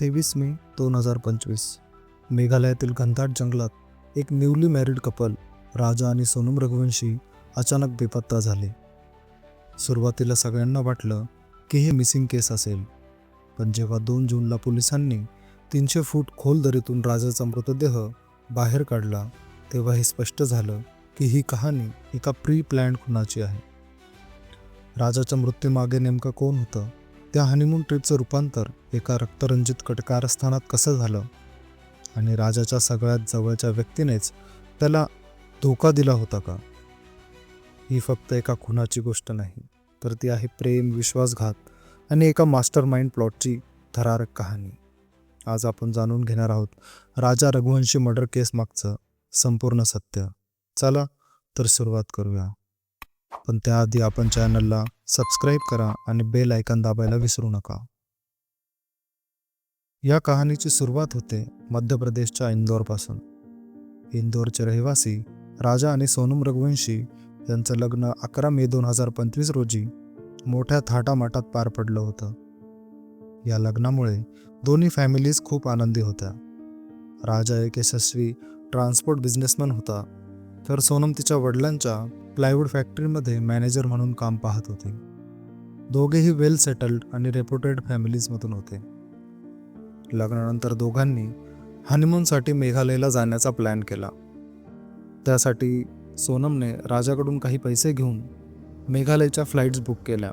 तेवीस मे दोन हजार पंचवीस. मेघालयातील घनदाट जंगलात एक न्यूली मॅरिड कपल राजा आणि सोनम रघुवंशी अचानक बेपत्ता झाले. सुरुवातीला सगळ्यांना वाटलं की हे मिसिंग केस असेल. पण जेव्हा दोन जूनला पोलिसांनी तीनशे फूट खोल दरीतून राजाचा मृतदेह बाहेर काढला तेव्हा हे स्पष्ट झालं की ही कहाणी एका प्री प्लॅन्ड खुनाची आहे. राजाच्या मृत्यूमागे नेमकं कोण होतं? त्या हनीमून ट्रिपचं रूपांतर एका रक्तरंजित कटकारस्थानात कसं झालं? आणि राजाच्या सगळ्यात जवळच्या व्यक्तीनेच त्याला धोका दिला होता का? ही फक्त एका खुनाची गोष्ट नाही तर ती आहे प्रेम विश्वासघात आणि एका मास्टर माइंड प्लॉटची थरारक कहाणी. आज आपण जाणून घेणार आहोत राजा रघुवंशी मर्डर केस मागचं संपूर्ण सत्य. चला तर सुरुवात करूया. पण त्याआधी आपण चॅनलला सबस्क्राईब करा आणि बेल आयकन दाबायला विसरू नका. या कहाणीची सुरुवात होते मध्य प्रदेशच्या इंदोरपासून. इंदोरचे रहिवासी राजा आणि सोनम रघुवंशी यांचं लग्न अकरा मे दोन हजार पंचवीस रोजी मोठ्या थाटामाटात पार पडलं होतं. या लग्नामुळे दोन्ही फॅमिलीज खूप आनंदी होत्या. राजा एक यशस्वी ट्रान्सपोर्ट बिझनेसमॅन होता. तर सोनम तिच्या वडिलांच्या प्लायवूड फॅक्टरीमध्ये मॅनेजर म्हणून काम पाहत होते. दोघेही वेल सेटल्ड आणि रेप्युटेड फॅमिलीजमधून होते. लग्नानंतर दोघांनी हनीमूनसाठी मेघालयला जाण्याचा प्लॅन केला. त्यासाठी सोनमने राजाकडून काही पैसे घेऊन मेघालयच्या फ्लाईट्स बुक केल्या.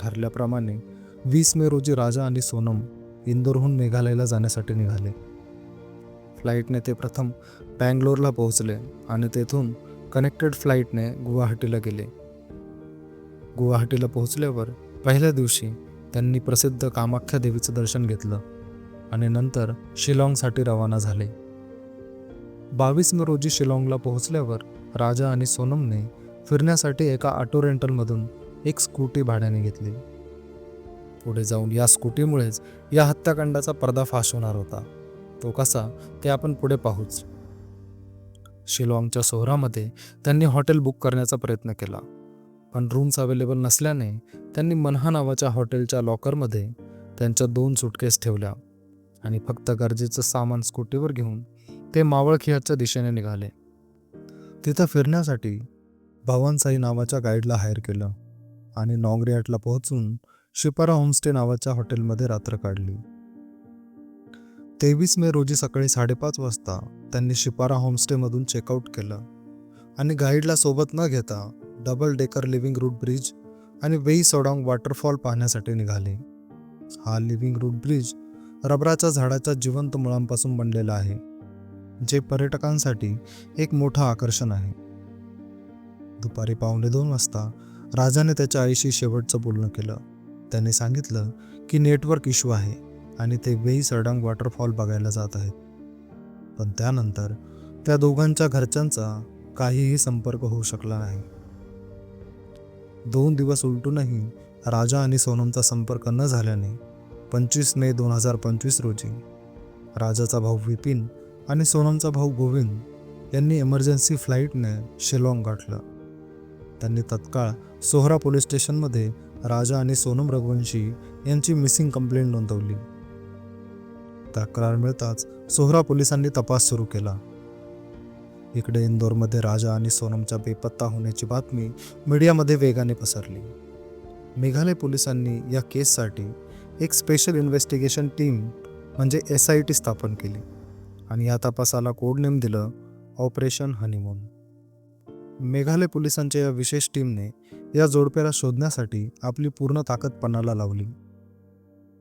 ठरल्याप्रमाणे वीस मे रोजी राजा आणि सोनम इंदोरहून मेघालयला जाण्यासाठी निघाले. फ्लाईटने ते प्रथम बँगलोरला पोहोचले आणि तेथून कनेक्टेड फ्लाईटने गुवाहाटीला गेले. गुवाहाटीला पोहोचल्यावर पहिल्या दिवशी त्यांनी प्रसिद्ध कामाख्या देवीचं दर्शन घेतलं आणि नंतर शिलाँगसाठी रवाना झाले. बावीस मे रोजी शिलाँगला पोहोचल्यावर राजा आणि सोनमने फिरण्यासाठी एका ऑटो रेंटलमधून एक स्कूटी भाड्याने घेतली. पुढे जाऊन या स्कूटीमुळेच या हत्याकांडाचा पर्दाफाश होणार होता. तो कसा ते आपण पुढे पाहूच. शिलाँगच्या शहरामध्ये त्यांनी हॉटेल बुक करण्याचा प्रयत्न केला. पण रूम्स अवेलेबल नसल्याने त्यांनी मनहा नावाच्या हॉटेलच्या लॉकरमध्ये त्यांच्या दोन सुटकेस ठेवल्या आणि फक्त गरजेचं सामान स्कूटीवर घेऊन ते मावळखियाच्या दिशेने निघाले. तिथं फिरण्यासाठी भवनसाई नावाच्या गाईडला हायर केलं आणि नॉंगरियाटला पोहोचून शिपारा होमस्टे नावाच्या हॉटेलमध्ये रात्र काढली. तेवीस मे रोजी सकाळी साडेपाच वाजता त्यांनी शिपारा होमस्टेमधून चेकआउट केलं. आणि गाईडला सोबत न घेता double decker living root bridge आणि वेई सोडांग वॉटरफॉल पाहण्यासाठी निघाले. हा लिव्हिंग रूट ब्रिज रबराच्या झाडाच्या जिवंत मुळांपासून बनलेला आहे जे पर्यटकांसाठी एक मोठं आकर्षण आहे. दुपारी पावणे दोन वाजता राजाने त्याच्या आईशी शेवटचं बोलणं केलं. त्याने सांगितलं की नेटवर्क इश्यू आहे आणि ते वेई सरडांग वॉटरफॉल बघायला जात आहेत. पण त्यानंतर त्या दोघांच्या घरच्यांचा काहीही संपर्क होऊ शकला नाही. दोन दिवस उलटूनही राजा आणि सोनमचा संपर्क न झाल्याने पंचवीस मे दोन हजार पंचवीस रोजी राजाचा भाऊ विपिन आणि सोनमचा भाऊ गोविंद यांनी इमर्जन्सी फ्लाईटने शिलाँग गाठलं. त्यांनी तत्काळ सोहरा पोलीस स्टेशनमध्ये राजा आणि सोनम रघुवंशी यांची मिसिंग कंप्लेंट नोंदवली. तक्रार मिळताच सोहरा पोलिसांनी तपास सुरू केला. इकडे इंदोरमध्ये राजा आणि सोनमच्या बेपत्ता होण्याची बातमी मीडियामध्ये वेगाने पसरली. मेघालय पोलिसांनी या केससाठी एक स्पेशल इन्व्हेस्टिगेशन टीम म्हणजे एस आय टी स्थापन केली आणि या तपासाला कोडनेम दिलं ऑपरेशन हनीमून मेघालय पोलिसांच्या या विशेष टीमने या जोडप्याला शोधण्यासाठी आपली पूर्ण ताकद पणाला लावली.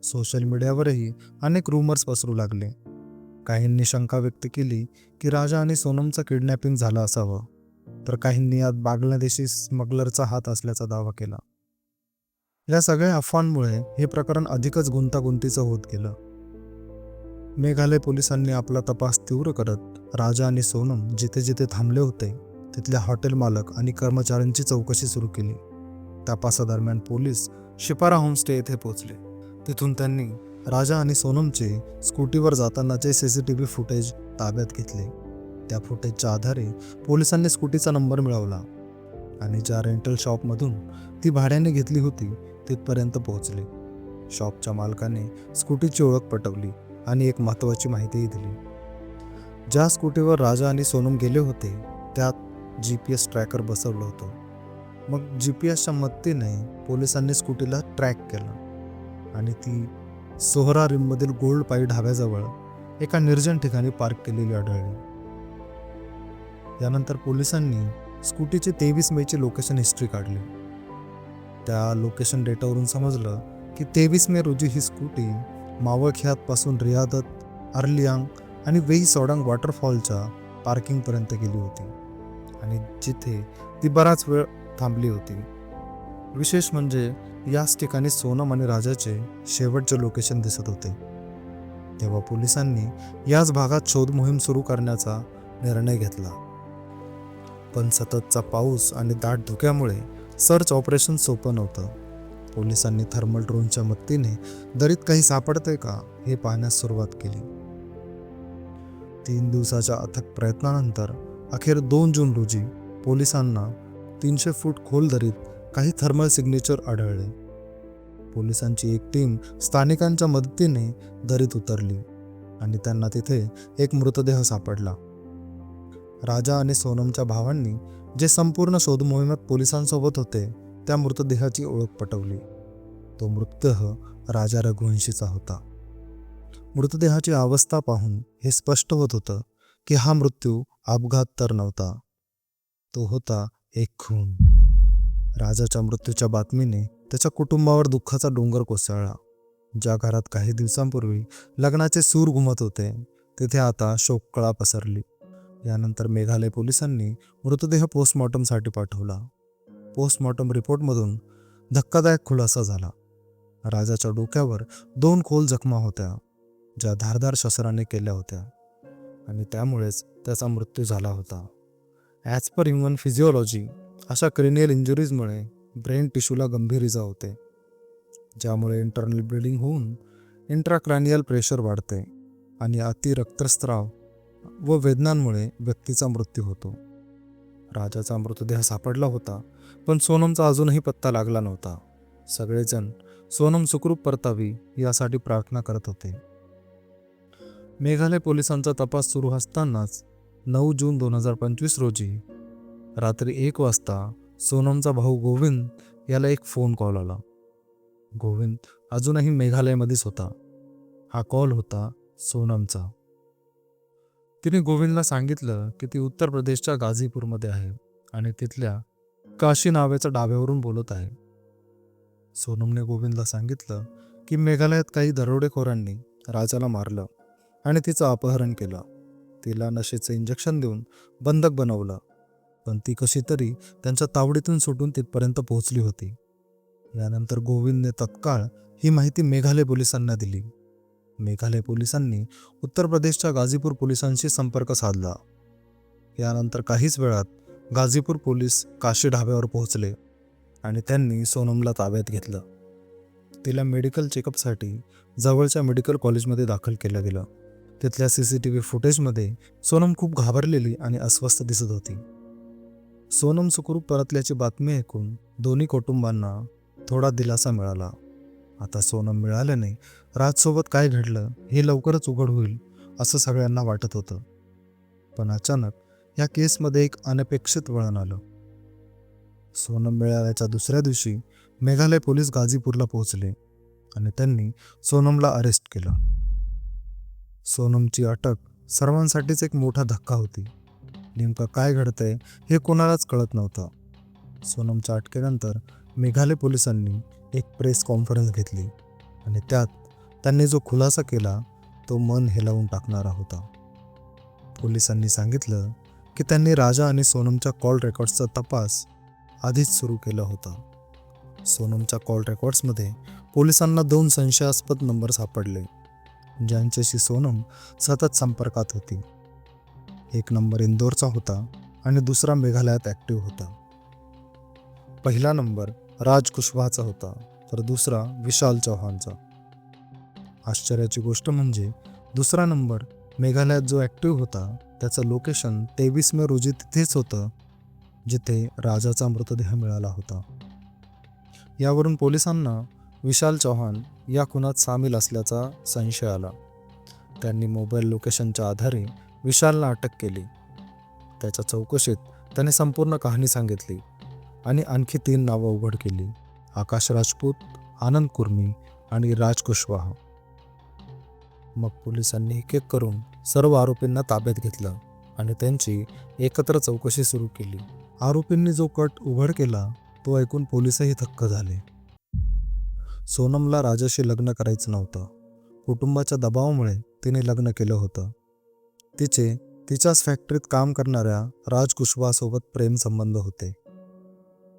सोशल मीडियावरही अनेक रूमर्स पसरू लागले. काहींनी शंका व्यक्त केली की राजा आणि सोनमचं किडनॅपिंग झालं असावं तर काहींनी यात बांगलादेशी स्मगलरचा हात असल्याचा दावा केला. या सगळ्या अफवांमुळे हे प्रकरण अधिकच गुंतागुंतीचं होत गेलं. मेघालय पोलिसांनी आपला तपास तीव्र करत राजा आणि सोनम जिथे जिथे थांबले होते तिथल्या हॉटेल मालक आणि कर्मचाऱ्यांची चौकशी सुरू केली. तपासादरम्यान पोलीस शिपारा होमस्टे येथे पोहोचले. तिथून त्यांनी राजा आणि सोनमचे स्कूटीवर जातानाचे C C T V footage ताब्यात घेतले. त्या फुटेजच्या आधारे पोलिसांनी स्कूटीचा नंबर मिळवला आणि ज्या रेंटल शॉपमधून ती भाड्याने घेतली होती तिथपर्यंत पोहोचले. शॉपच्या मालकाने स्कूटीची ओळख पटवली आणि एक महत्त्वाची माहितीही दिली. ज्या स्कूटीवर राजा आणि सोनम गेले होते त्यात जी पी एस ट्रॅकर बसवलं होतं. मग जी पी एसच्या मदतीने पोलिसांनी स्कूटीला ट्रॅक केलं. आणि ती सोहरा रिममधील गोल्ड पाई ढाब्याजवळ एका निर्जन ठिकाणी पार्क केलेली आढळली. यानंतर पोलिसांनी स्कूटीची तेवीस मेची लोकेशन हिस्ट्री काढली. त्या लोकेशन डेटावरून समजलं की तेवीस मे रोजी ही स्कूटी मावळख्यातपासून रियादत अर्लियांग आणि वेई सोडांग वॉटरफॉलच्या पार्किंगपर्यंत गेली होती आणि जिथे ती बराच वेळ थांबली होती. विशेष म्हणजे याच ठिकाणी सोनम आणि राजाचे शेवटचे लोकेशन दिसत होते. तेव्हा पोलिसांनी याच भागात शोध मोहीम सुरू करण्याचा निर्णय घेतला. पण सततचा पाऊस आणि दाट धुक्यामुळे सर्च ऑपरेशन सोपं नव्हतं. पोलिसांनी थर्मल ड्रोनच्या मदतीने दरीत काही सापडते का हे पाहण्यास सुरुवात केली. तीन दिवसाच्या अथक प्रयत्नानंतर अखेर दोन जून रोजी पोलिसांना तीनशे फूट खोल दरीत काही थर्मल सिग्नेचर आढळले. पोलिसांची एक टीम स्थानिकांच्या मदतीने दरीत उतरली आणि त्यांना तिथे एक मृतदेह सापडला. राजा आणि सोनमच्या भावांनी जे संपूर्ण शोध मोहिमेत पोलिसांसोबत होते त्या मृतदेहाची ओळख पटवली. तो मृतदेह राजा रघुवंशीचा होता. मृतदेहाची अवस्था पाहून हे स्पष्ट होत होतं की हा मृत्यू अपघात तर नव्हता. तो होता एक खून. राजाच्या मृत्यूच्या बातमीने त्याच्या कुटुंबावर दुःखाचा डोंगर कोसळला. ज्या घरात काही दिवसांपूर्वी लग्नाचे सूर घुमत होते तिथे आता शोककळा पसरली. यानंतर मेघालय पोलिसांनी मृतदेह पोस्टमॉर्टमसाठी पाठवला. पोस्टमॉर्टम रिपोर्टमधून धक्कादायक खुलासा झाला. राजाच्या डोक्यावर दोन खोल जखमा होत्या ज्या धारदार शस्त्राने केल्या होत्या आणि त्यामुळेच त्याचा मृत्यू झाला होता. ॲज पर ह्युमन फिजिओलॉजी अशा क्रिनियल इंजुरीजमुळे ब्रेन टिश्यूला गंभीर इजा होते ज्यामुळे इंटरनल ब्लिडिंग होऊन इंट्राक्रॅनियल प्रेशर वाढते आणि अति रक्तस्राव व वेदनांमुळे व्यक्तीचा मृत्यू होतो. राजाचा मृतदेह सापडला होता पण सोनमचा अजूनही पत्ता लागला नव्हता. सगळेजण सोनम सुखरूप परतावी यासाठी प्रार्थना करत होते. मेघालय पोलिसांचा तपास सुरू असतानाच नऊ जून दोन हजार पंचवीस रोजी रात्री एक वाजता सोनमचा भाऊ गोविंद याला एक फोन कॉल आला. गोविंद अजूनही मेघालयमध्येच होता. हा कॉल होता सोनमचा. तिने गोविंदला सांगितलं की ती उत्तर प्रदेशच्या गाझीपूरमध्ये आहे आणि तिथल्या काशी नावेच्या डाब्यावरून बोलत आहे. सोनमने गोविंदला सांगितलं की मेघालयात काही दरोडेखोरांनी राजाला मारलं आणि तिचं अपहरण केलं. तिला नशेचं इंजेक्शन देऊन बंधक बनवलं. पण ती कशी तरी त्यांच्या तावडीतून सुटून तिथपर्यंत पोहोचली होती. यानंतर गोविंदने तत्काळ ही माहिती मेघालय पोलिसांना दिली. मेघालय पोलिसांनी उत्तर प्रदेशच्या गाझीपूर पोलिसांशी संपर्क साधला. यानंतर काहीच वेळात गाझीपूर पोलीस काशी ढाब्यावर पोहोचले आणि त्यांनी सोनमला ताब्यात घेतलं. तिला मेडिकल चेकअपसाठी जवळच्या मेडिकल कॉलेजमध्ये दाखल केलं गेलं. तिथल्या सी सी टी व्ही फुटेजमध्ये सोनम खूप घाबरलेली आणि अस्वस्थ दिसत होती. सोनम सुखरूप परतल्याची बातमी ऐकून दोन्ही कुटुंबांना थोडा दिलासा मिळाला. आता सोनम मिळाल्याने राजसोबत काय घडलं हे लवकरच उघड होईल असं सगळ्यांना वाटत होतं. पण अचानक या केसमध्ये एक अनपेक्षित वळण आलं. सोनम मिळाल्याच्या दुसऱ्या दिवशी मेघालय पोलीस गाझीपूरला पोहोचले आणि त्यांनी सोनमला अरेस्ट केलं. सोनमची अटक सर्वांसाठीच एक मोठा धक्का होती. नेमकं काय घडतंय हे कोणालाच कळत नव्हतं. सोनमच्या अटकेनंतर मेघालय पोलिसांनी एक प्रेस कॉन्फरन्स घेतली आणि त्यात त्यांनी जो खुलासा केला तो मन हेलावून टाकणारा होता. पोलिसांनी सांगितलं की त्यांनी राजा आणि सोनमच्या कॉल रेकॉर्ड्सचा तपास आधीच सुरू केला होता. सोनमच्या कॉल रेकॉर्ड्समध्ये पोलिसांना दोन संशयास्पद नंबर सापडले ज्यांच्याशी सोनम सतत संपर्कात होती. एक नंबर इंदोरचा होता आणि दुसरा मेघालयात ॲक्टिव्ह होता. पहिला नंबर राज कुशवाहाचा होता तर दुसरा विशाल चौहानचा. आश्चर्याची गोष्ट म्हणजे दुसरा नंबर मेघालयात जो ॲक्टिव्ह होता त्याचं लोकेशन तेवीस मे रोजी तिथेच होतं जिथे राजाचा मृतदेह मिळाला होता. यावरून पोलिसांना विशाल चौहान या खुनात सामील असल्याचा संशय आला. त्यांनी मोबाईल लोकेशनच्या आधारे विशालला अटक केली. त्याच्या चौकशीत त्याने संपूर्ण कहाणी सांगितली आणि आणखी तीन नावं उघड केली. आकाश राजपूत आनंद कुर्मी आणि राज कुशवाहा. मग पोलिसांनी एक एक करून सर्व आरोपींना ताब्यात घेतलं आणि त्यांची एकत्र चौकशी सुरू केली. आरोपींनी जो कट उघड केला तो ऐकून पोलिसही थक्क झाले. सोनमला राजाशी लग्न करायचं नव्हतं. कुटुंबाच्या दबावामुळे तिने लग्न केलं होतं. तिचे तिच्याच फॅक्टरीत काम करणाऱ्या राज कुशवासोबत प्रेम संबंध होते.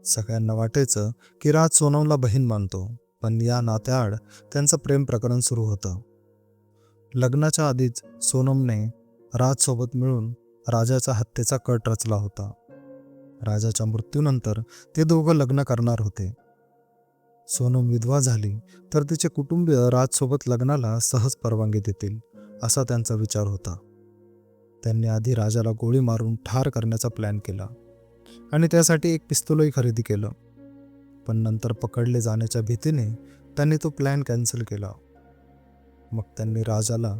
सगळ्यांना वाटायचं की राज सोनमला बहीण मानतो पण या नात्याआड त्यांचं प्रेम प्रकरण सुरू होतं. लग्नाच्या आधीच सोनमने राजसोबत मिळून राजाच्या हत्येचा कट रचला होता. राजाच्या मृत्यूनंतर ते दोघं लग्न करणार होते. सोनम विधवा झाली तर तिचे कुटुंबीय राजसोबत लग्नाला सहज परवानगी देतील असा त्यांचा विचार होता. त्यांनी आधी राजाला गोळी मारून ठार करण्याचा प्लॅन केला आणि त्यासाठी एक पिस्तूलही खरेदी केलं. पण नंतर पकडले जाण्याच्या भीतीने त्यांनी तो प्लॅन कॅन्सल केला. मग त्यांनी राजाला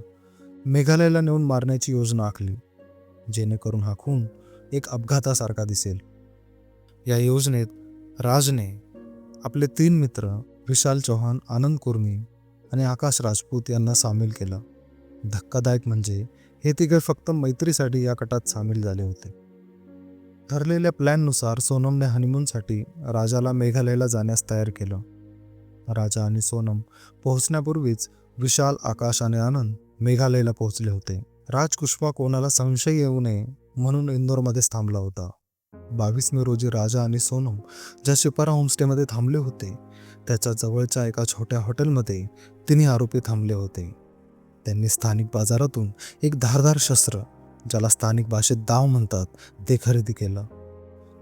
मेघालयाला नेऊन मारण्याची योजना आखली जेणेकरून हा खून एक अपघातासारखा दिसेल. या योजनेत राजने आपले तीन मित्र विशाल चौहान आनंद कुर्मी आणि आकाश राजपूत यांना सामील केलं. धक्कादायक म्हणजे हे तिघे फक्त मैत्रीसाठी या कटात सामील झाले होते. ठरलेल्या प्लॅननुसार सोनमने हनीमूनसाठी राजाला मेघालयला जाण्यास तयार केलं. राजा आणि सोनम पोहोचण्यापूर्वीच विशाल आकाश आणि आनंद मेघालयला पोहोचले होते. राज कुशवा कोणाला संशय येऊ नये म्हणून इंदोरमध्येच थांबला होता. बावीस मे रोजी राजा आणि सोनम ज्या शिपारा होमस्टेमध्ये थांबले होते त्याच्या जवळच्या एका छोट्या हॉटेलमध्ये तिन्ही आरोपी थांबले होते. त्यांनी स्थानिक बाजारातून एक धारदार शस्त्र ज्याला स्थानिक भाषेत दाव म्हणतात ते खरेदी केलं.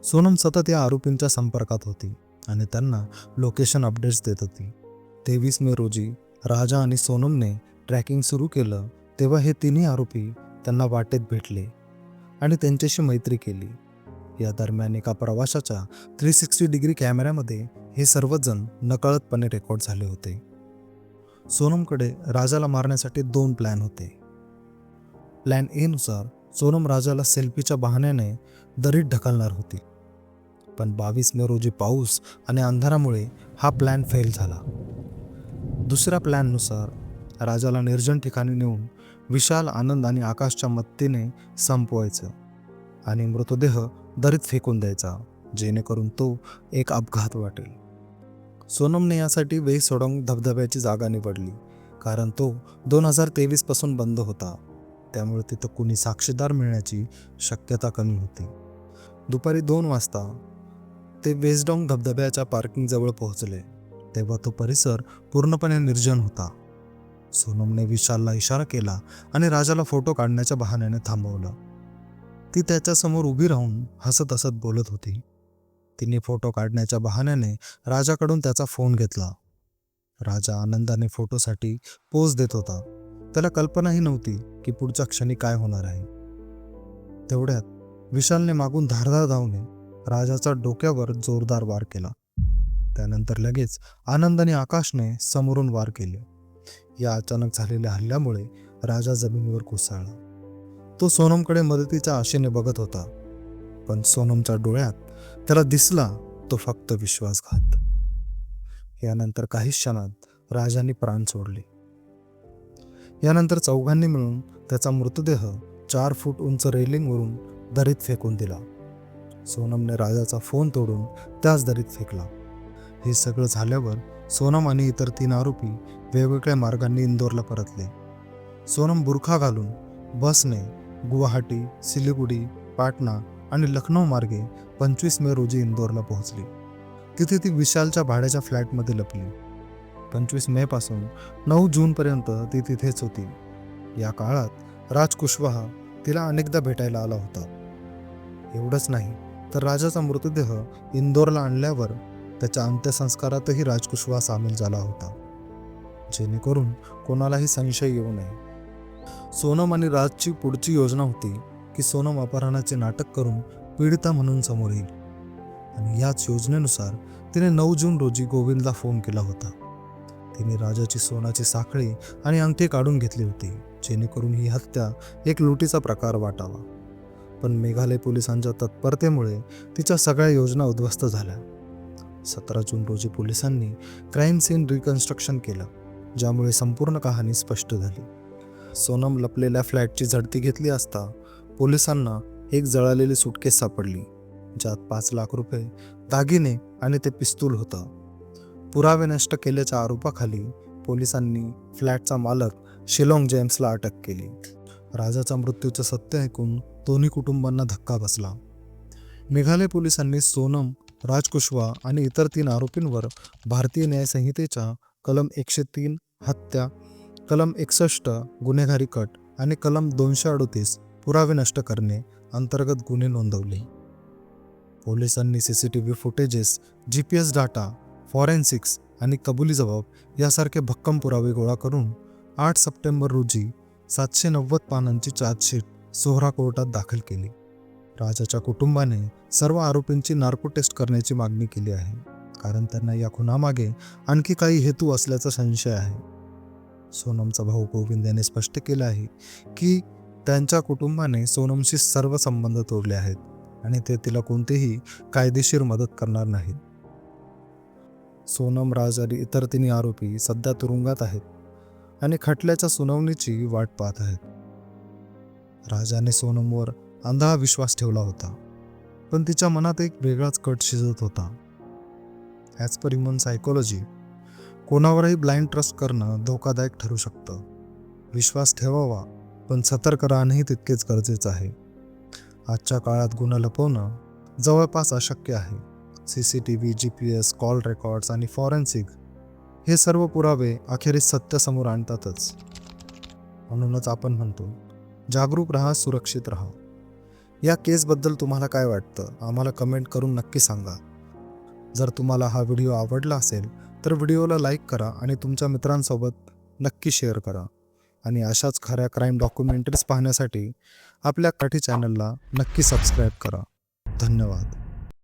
सोनम सतत या आरोपींच्या संपर्कात होती आणि त्यांना लोकेशन अपडेट्स देत होती. तेवीस मे रोजी राजा आणि सोनमने ट्रॅकिंग सुरू केलं तेव्हा हे तिन्ही आरोपी त्यांना वाटेत भेटले आणि त्यांच्याशी मैत्री केली. या दरम्यान एका प्रवाशाच्या थ्री सिक्स्टी डिग्री कॅमेऱ्यामध्ये हे सर्वजण नकळतपणे रेकॉर्ड झाले होते. सोनमकडे राजाला मारण्यासाठी दोन प्लॅन होते. प्लॅन एनुसार सोनम राजाला सेल्फीच्या बहाण्याने दरीत ढकलणार होती. पण बावीस मे रोजी पाऊस आणि अंधारामुळे हा प्लॅन फेल झाला. दुसऱ्या प्लॅननुसार राजाला निर्जन ठिकाणी नेऊन विशाल आनंद आणि आकाशच्या मदतीने संपवायचं आणि मृतदेह दरीत फेकून द्यायचा जेणेकरून तो एक अपघात वाटेल. सोनमने यासाठी वेई सोडोंग धबधब्याची जागा निवडली कारण तो दोन हजार तेवीसपासून बंद होता. त्यामुळे तिथं कुणी साक्षीदार मिळण्याची शक्यता कमी होती. दुपारी दोन वाजता ते वेस्टडॉंग धबधब्याच्या पार्किंगजवळ पोहोचले तेव्हा तो परिसर पूर्णपणे निर्जन होता. सोनमने विशालला इशारा केला आणि राजाला फोटो काढण्याच्या बहाण्याने थांबवलं. ती त्याच्यासमोर उभी राहून हसत हसत बोलत होती. तिने फोटो काढण्याच्या बहाण्याने राजाकडून त्याचा फोन घेतला. राजा आनंदाने फोटोसाठी पोज देत होता. त्याला कल्पनाही नव्हती की पुढच्या क्षणी काय होणार आहे. तेवढ्यात विशालने मागून धारधार धावने राजाचा डोक्यावर जोरदार वार केला. त्यानंतर लगेच आनंदाने आकाशने समोरून वार केले. या अचानक झालेल्या हल्ल्यामुळे राजा जमिनीवर कोसळला. तो सोनमकडे मदतीच्या आशेने बघत होता. पण सोनमच्या डोळ्यात त्याला दिसला तो फक्त विश्वासघात. यानंतर काही क्षणात राजाने प्राण सोडले. यानंतर चौघांनी मिळून त्याचा मृतदेह चार फूट उंच रेलिंगवरून दरीत फेकून दिला. सोनमने राजाचा फोन तोडून त्याच दरीत फेकला. हे सगळं झाल्यावर सोनम आणि इतर तीन आरोपी वेगवेगळ्या मार्गांनी इंदोरला परतले. सोनम बुरखा घालून बसने गुवाहाटी सिलिगुडी पाटणा आणि लखनौ मार्गे पंचवीस मे रोजी इंदोरला पोहोचली. तिथे ती विशालच्या भाड्याच्या फ्लॅटमध्ये लपली. पंचवीस मे पासून नऊ जूनपर्यंत ती तिथेच होती. या काळात राज कुशवाहा तिला अनेकदा भेटायला आला होता. एवढंच नाही तर राजाचा मृतदेह इंदोरला आणल्यावर त्याच्या अंत्यसंस्कारातही राज कुशवाहा सामील झाला होता. जेणेकरून कोणालाही संशय येऊ नये. सोनम आणि राजची पुढची योजना होती की सोनम अपहरणाचे नाटक करून पीडिता म्हणून समोर येईल. आणि याच योजनेनुसार तिने नऊ जून रोजी गोविंदला फोन केला होता. तिने राजाची सोनाची साखळी आणि अंगठी काढून घेतली होती जेणेकरून ही हत्या एक लुटीचा प्रकार वाटावा. पण मेघालय पोलिसांच्या तत्परतेमुळे तिच्या सगळ्या योजना उद्ध्वस्त झाल्या. सतरा जून रोजी पोलिसांनी क्राईम सीन रिकन्स्ट्रक्शन केलं ज्यामुळे संपूर्ण कहाणी स्पष्ट झाली. सोनम लपलेल्या फ्लॅटची झडती घेतली असता पोलिसांना एक जळालेली सुटकेस सापडली ज्यात पाच लाख रुपये दागिने आणि ते पिस्तूल होतं. पुरावे नष्ट केल्याच्या आरोपाखाली पोलिसांनी फ्लॅटचा मालक शिलाँग जेम्सला अटक केली. राजाचा मृत्यूचं सत्य ऐकून दोन्ही कुटुंबांना धक्का बसला. मेघालय पोलिसांनी सोनम राज कुशवा आणि इतर तीन आरोपींवर भारतीय न्यायसंहितेच्या कलम एकशे तीन हत्या कलम एकसष्ट गुन्हेगारी कट आणि कलम दोनशे अडोतीस पुरावे नष्ट करणे अंतर्गत गुन्हे नोंदवले. पोलिसांनी C C T V footages G P S data forensics आणि कबुली जबाब यासारखे भक्कम पुरावे गोळा करून आठ सप्टेंबर रोजी सातशे नव्वद पानांची चार्जशीट सोहरा कोर्टात दाखल केली. राजाच्या कुटुंबाने सर्व आरोपींची नार्को टेस्ट करण्याची मागणी केली आहे. कारण त्यांना या खुनामागे आणखी काही हेतू असल्याचा संशय आहे. सोनमचा भाऊ गोविंद यांनी स्पष्ट केलं आहे की त्यांच्या कुटुंबाने सोनमशी सर्व संबंध तोडले आहेत आणि ते तिला कोणतीही कायदेशीर मदत करणार नाहीत. सोनम राज आणि इतर तिन्ही आरोपी सध्या तुरुंगात आहेत आणि खटल्याच्या सुनावणीची वाट पाहत आहेत. राजाने सोनमवर अंधा विश्वास ठेवला होता पण तिच्या मनात एक वेगळाच कट शिजत होता. ॲज पर ह्युमन सायकोलॉजी कोणावरही ब्लाइंड ट्रस्ट करणं धोकादायक ठरू शकतं. विश्वास ठेवावा पण सतर्क राहणंही तितकेच गरजेचं आहे. आजच्या काळात गुन्हा लपवणं जवळपास अशक्य आहे. C C T V G P S call records आणि फॉरेन्सिक हे सर्व पुरावे अखेरीस सत्य समोर आणतातच. म्हणूनच आपण म्हणतो जागरूक राहा सुरक्षित राहा. या केसबद्दल तुम्हाला काय वाटतं? आम्हाला कमेंट करून नक्की सांगा. जर तुम्हाला हा व्हिडिओ आवडला असेल तर व्हिडिओला लाईक करा आणि तुमच्या मित्रांसोबत नक्की शेअर करा. आणि अशाच खऱ्या क्राईम डॉक्युमेंटरीज पाहण्यासाठी आपल्या काठी चॅनलला नक्की सबस्क्राईब करा. धन्यवाद.